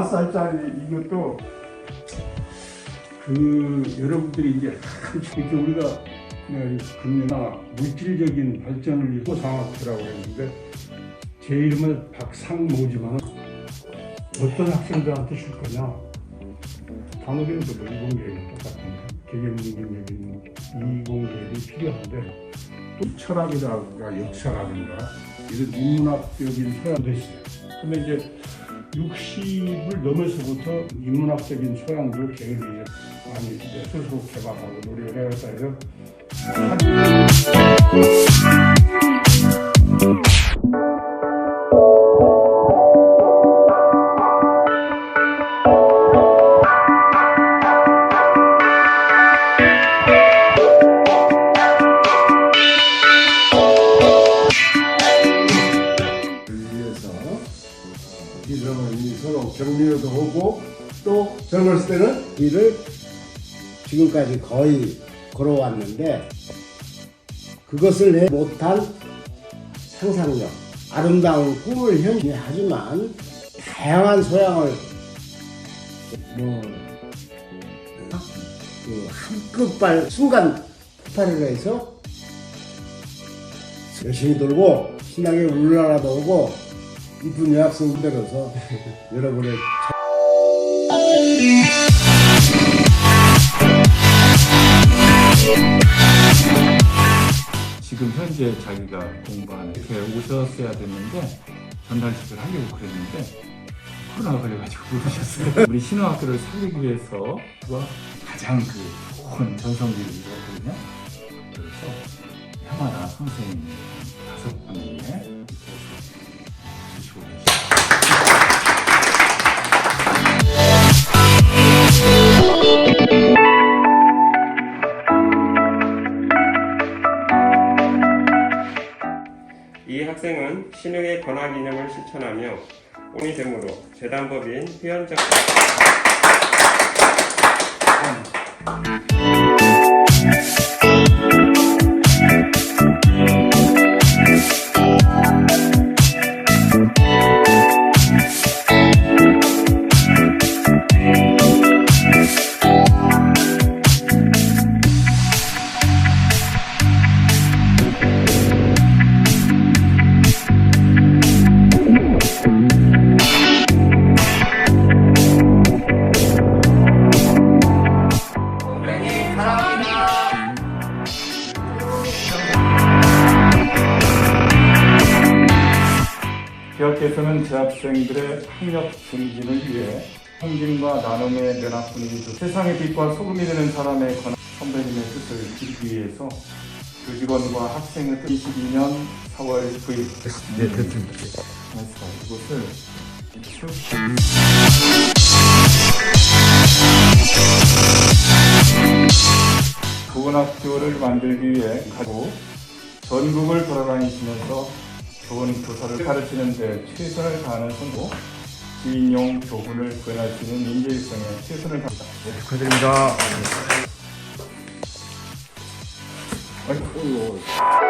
4살짜리 이것도 그 여러분들이 이제 이렇게 우리가 금융이나 물질적인 발전을 위해 호상학교라고 했는데 제 이름은 박상모지만 어떤 학생들한테 줄 거냐 단어교육도 뭐 이공계획이 똑같은데 개념능력적인 이공계획이 필요한데 또 철학이라든가 역사라든가 이런 인문학적인 소양도 있어요. 근데 이제 60을 넘어서부터 인문학적인 소양도 이제 많이 스스로 개발하고 노력을 해야겠다 해서 이성을 서로 격려도 하고 또 젊었을 때는 길을 지금까지 거의 걸어왔는데 그것을 내 못한 상상력, 아름다운 꿈을 현실하지만 다양한 소양을 뭐 그 한끗발 순간 폭발을 해서 열심히 돌고 신나게 울라라도 오고 이쁜 여학생 들어서 여러분의 지금 현재 자기가 공부하는 이렇게 오셨어야 됐는데 전달식을 하려고 그랬는데 코로나가 걸려가지고 못 오셨어요. 우리 신호학교를 살리기 위해서 그가 가장 그 좋은 전성기를 이뤘거든요. 그래서 해마다 선생님 다섯 분에 신흥의 권학 이념을 실천하며 오이 됨으로 재단법인 회원적 대학교에서는 재학생들의 학력 증진을 위해 헌신과 나눔의 면학 분위기도 세상의 빛과 소금이 되는 사람의 권 선배님의 뜻을 이루기 위해서 교직원과 학생의 뜻 22년 4월 9일 네, 됐습니다. 이것을 보건학교를 만들기 위해 가고 전국을 돌아다니시면서 좋은 교사를 가르치는 데 최선을 다하는 선고 지인용 교훈을 구현할 수 있는 인재일성에 최선을 다합니다. 축하드립니다. 아이고.